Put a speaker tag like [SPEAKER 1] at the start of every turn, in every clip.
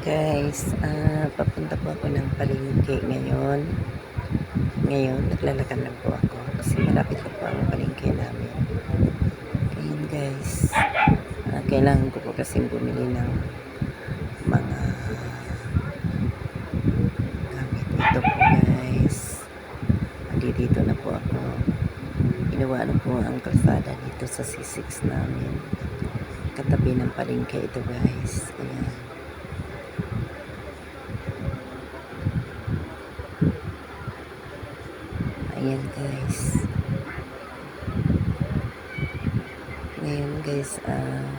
[SPEAKER 1] Guys, ah, papunta po ako ng palengke ngayon. Ngayon, naglalakad lang po ako kasi malapit na po ang palengke namin. Ngayon guys, ah, kailangan ko po kasi bumili ng mga gamit. Ito po guys, dito na po ako. Ginawa na po ang kalsada dito sa C6 namin. Katabi ng palengke ito guys. Ayan. Ayan guys. Ngayon guys, ah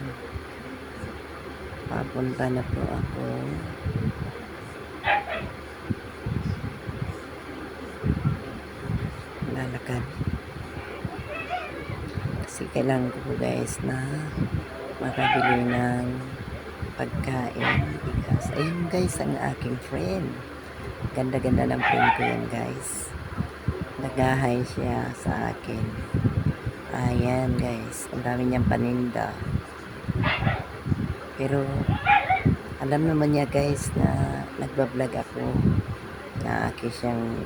[SPEAKER 1] papunta na po ako. Lalakad. Kasi kailangan ko guys na makabili ng pagkain, bigas. Ayun guys, ang aking friend. Ganda-ganda ng friend ko yan guys nagahay siya sa akin. Ayan guys, ang dami niyang paninda. Pero alam naman niya guys na nagbablog ako na aki siyang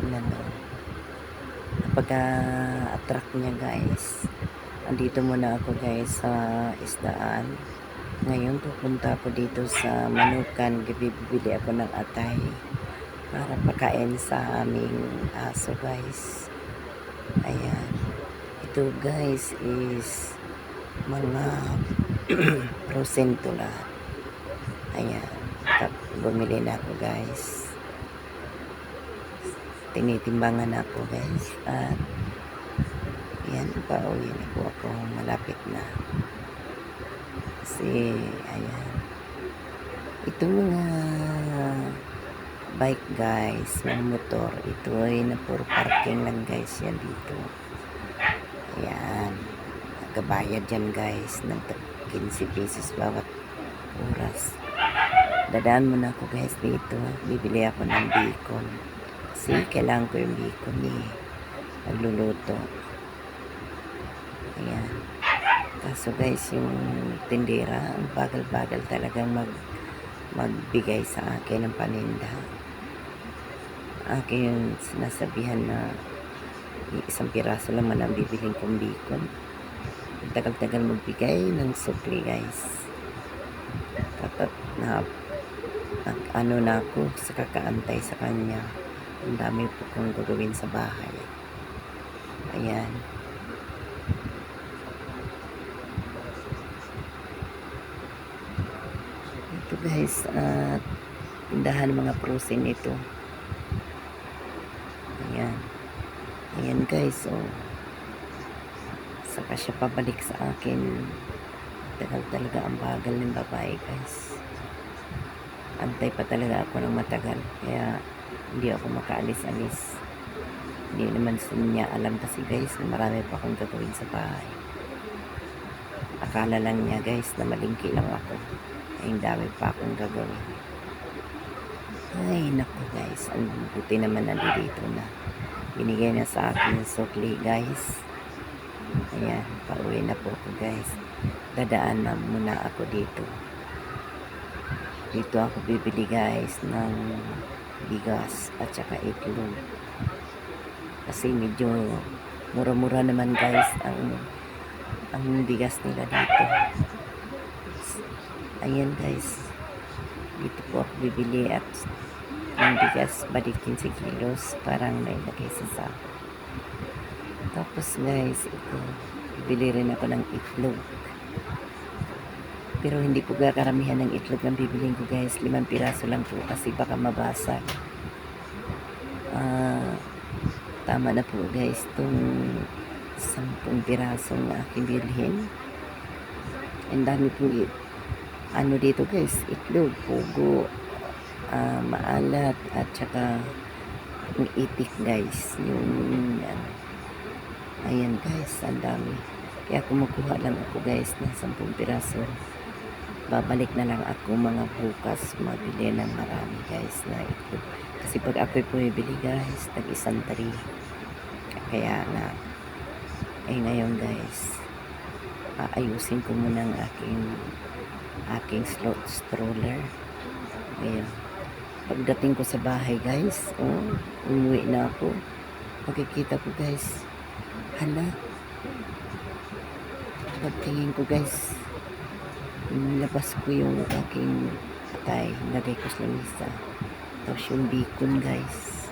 [SPEAKER 1] ano, napaka-attract niya guys. Andito muna ako guys sa isdaan. Ngayon pupunta ako dito sa Manukan, bibili ako ng atay para pakain sa aming aso guys. Ayan. Ito guys is mga frozen tula ayan. Tap, bumili na ako guys. Tinitimbangan ako guys. At ayan pauwi na po ako. Malapit na. Kasi ayan. Itong mga bike guys, mga motor. Ito ay na puro parking lang guys yan dito. Ayan. Nagkabayad yan guys ng 15 pesos bawat oras. Dadaan muna ako guys dito. Bibili ako ng bacon. Kasi kailangan ko yung bacon eh. Nagluluto. Ayan. Kaso guys, yung tindera, ang bagal-bagal talagang mag magbigay sa akin ng paninda akin sinasabihan na isang piraso lang man ang bibiling kong bacon. Tagal-tagal magbigay ng sukli guys. Kapat na, na ano na ako sa kakaantay sa kanya. Ang dami po kong gagawin sa bahay. Ayan. Ito guys, uh, tindahan mga frozen ito. Ayan. Ayan guys, oh. Saka siya pabalik sa akin. Tagal talaga ang bagal ng babae guys. Antay pa talaga ako ng matagal. Kaya hindi ako makaalis-alis. Hindi naman niya alam kasi guys na marami pa akong gagawin sa bahay. Akala lang niya guys na malingki lang ako. Ay, dami pa akong gagawin. Ay, naku guys. Ang buti naman nandito na. Binigay na sa akin yung sukli guys. Ayan, pauwi na po ako guys. Dadaan na muna ako dito. Dito ako bibili guys ng bigas at saka itlog. Kasi medyo mura-mura naman guys ang ang bigas nila dito. Ayan guys. Dito po ako bibili at ng bigas balik 15 kilos parang nailagay sa sako. Tapos guys, ito, bibili rin ako ng itlog. Pero hindi po karamihan ng itlog ang bibiling ko guys. Limang piraso lang po kasi baka mabasag. Ah, tama na po guys itong sampung piraso na aking bilhin. Ang dami po ano dito guys, itlog, pugo, uh, maalat at saka itik guys. Yung ano ayan guys ang dami. Kaya kumukuha lang ako guys ng 10 piraso. Babalik na lang ako mga bukas mabili ng marami guys na ito kasi pag ako'y pumibili guys tag isang tari kaya nga ay ngayon guys aayusin ko muna ang aking aking slot stroller Ayan. Pagdating ko sa bahay guys, oh, umuwi na ako. Pagkikita ko guys, hala. Pagtingin ko guys, nilabas ko yung aking patay. Lagay ko sa lamisa. Tapos yung bacon guys.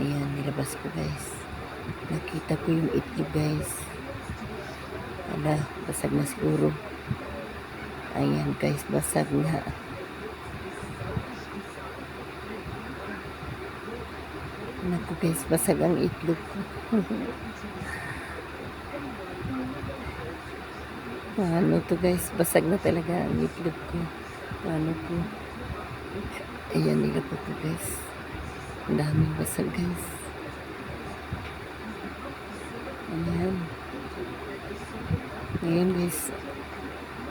[SPEAKER 1] Ayan, nilabas ko guys. Nakita ko yung itlog guys. Hala, basag na siguro. Ayan guys, basag na. Naku guys, basag ang itlog ko. Paano to guys? Basag na talaga ang itlog ko. Paano ko? Ayan, nila po to guys. Ang daming basag guys. Ayan. Ngayon guys,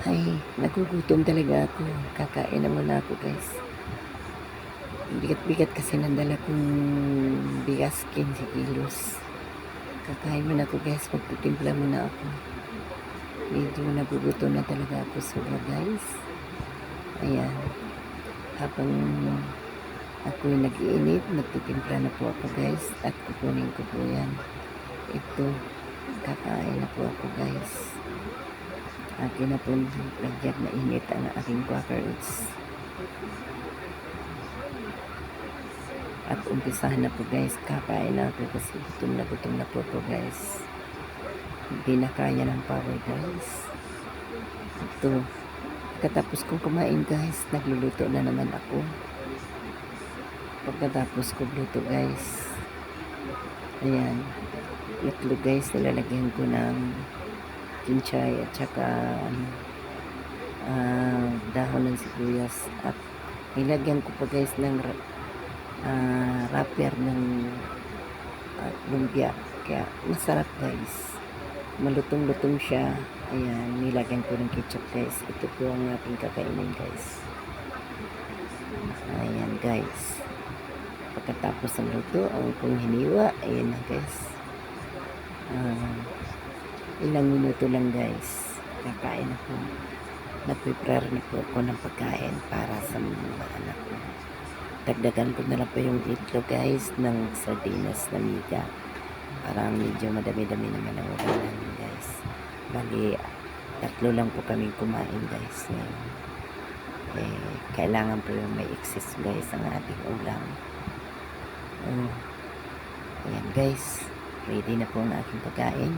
[SPEAKER 1] ay nagugutom talaga ako. Kakain na muna ako guys. Bigat-bigat kasi nandala kong bigas 15 kilos. Kakain muna ako guys. Magtitimpla muna ako. Medyo nagugutom na talaga ako sobra guys. Ayan. Habang ako nag-iinit, magtitimpla na po ako guys. At kukunin ko po yan. Ito. Kakain na po ako guys. Po lagyan na init ang aking quaker oats. At umpisahan na po guys, kakain na ako kasi gutom na gutom na po ako guys. Hindi na kaya ng power guys. Ito, katapos kong kumain guys, nagluluto na naman ako. Pagkatapos ko luto guys, ayan, itlog guys, nilalagyan ko ng kinchay at saka ah, dahon ng sibuyas. At nilagyan ko pa guys ng ah, wrapper ng uh, lumpia. Kaya masarap guys. Malutong-lutong siya. Ayan nilagyan ko ng ketchup guys. Ito po ang ating kakainin guys. Ayan guys. Pagkatapos ng luto ang kong hiniwa. Ayan na guys. Ah, ilang minuto lang guys. Kakain ako. Na-prepare na po ako ng pagkain para sa mga anak ko. Dagdagan ko na lang po yung itlog guys ng sardinas na miga. Parang medyo madami-dami naman ang ulam namin guys. Bali tatlo lang po kami kumain guys ngayon. Eh, kailangan po yung may excess guys ang ating ulam. Oh, ayan guys. Ready na po ang aking pagkain